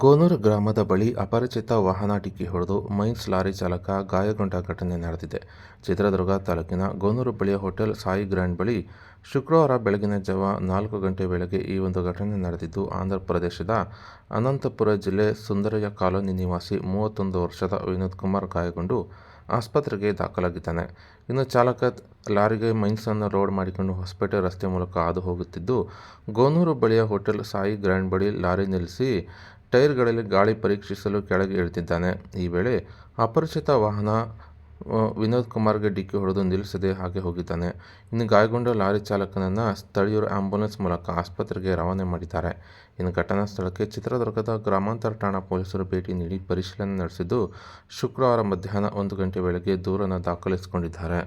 ಗೋನೂರು ಗ್ರಾಮದ ಬಳಿ ಅಪರಿಚಿತ ವಾಹನ ಡಿಕ್ಕಿ ಹೊಡೆದು ಮೈನ್ಸ್ ಲಾರಿ ಚಾಲಕ ಗಾಯಗೊಂಡ ಘಟನೆ ನಡೆದಿದೆ. ಚಿತ್ರದುರ್ಗ ತಾಲೂಕಿನ ಗೋನೂರು ಬಳಿಯ ಹೋಟೆಲ್ ಸಾಯಿ ಗ್ರ್ಯಾಂಡ್ ಬಳಿ ಶುಕ್ರವಾರ ಬೆಳಗಿನ ಜಾವ ನಾಲ್ಕು ಗಂಟೆ ವೇಳೆಗೆ ಈ ಒಂದು ಘಟನೆ ನಡೆದಿದ್ದು, ಆಂಧ್ರಪ್ರದೇಶದ ಅನಂತಪುರ ಜಿಲ್ಲೆ ಸುಂದರಯ್ಯ ಕಾಲೋನಿ ನಿವಾಸಿ ಮೂವತ್ತೊಂದು ವರ್ಷದ ವಿನೋದ್ ಕುಮಾರ್ ಗಾಯಗೊಂಡು ಆಸ್ಪತ್ರೆಗೆ ದಾಖಲಾಗಿದ್ದಾನೆ. ಇನ್ನು ಚಾಲಕ ಲಾರಿಗೆ ಮೈನ್ಸನ್ನು ರೋಡ್ ಮಾಡಿಕೊಂಡು ಹೊಸಪೇಟೆ ರಸ್ತೆ ಮೂಲಕ ಹಾದು ಹೋಗುತ್ತಿದ್ದು, ಗೋನೂರು ಬಳಿಯ ಹೋಟೆಲ್ ಸಾಯಿ ಗ್ರ್ಯಾಂಡ್ ಬಳಿ ಲಾರಿ ನಿಲ್ಲಿಸಿ ಟೈರ್ಗಳಲ್ಲಿ ಗಾಳಿ ಪರೀಕ್ಷಿಸಲು ಕೆಳಗೆ ಇಳಿದಿದ್ದಾನೆ. ಈ ವೇಳೆ ಅಪರಿಚಿತ ವಾಹನ ವಿನೋದ್ ಕುಮಾರ್ಗೆ ಡಿಕ್ಕಿ ಹೊಡೆದು ನಿಲ್ಲಿಸದೆ ಹಾಗೆ ಹೋಗಿದ್ದಾನೆ. ಇನ್ನು ಗಾಯಗೊಂಡ ಲಾರಿ ಚಾಲಕನನ್ನು ಸ್ಥಳೀಯರು ಆಂಬ್ಯುಲೆನ್ಸ್ ಮೂಲಕ ಆಸ್ಪತ್ರೆಗೆ ರವಾನೆ ಮಾಡಿದ್ದಾರೆ. ಇನ್ನು ಘಟನಾ ಸ್ಥಳಕ್ಕೆ ಚಿತ್ರದುರ್ಗದ ಗ್ರಾಮಾಂತರ ಠಾಣಾ ಪೊಲೀಸರು ಭೇಟಿ ನೀಡಿ ಪರಿಶೀಲನೆ ನಡೆಸಿದ್ದು, ಶುಕ್ರವಾರ ಮಧ್ಯಾಹ್ನ ಒಂದು ಗಂಟೆ ವೇಳೆಗೆ ದೂರನ್ನು ದಾಖಲಿಸಿಕೊಂಡಿದ್ದಾರೆ.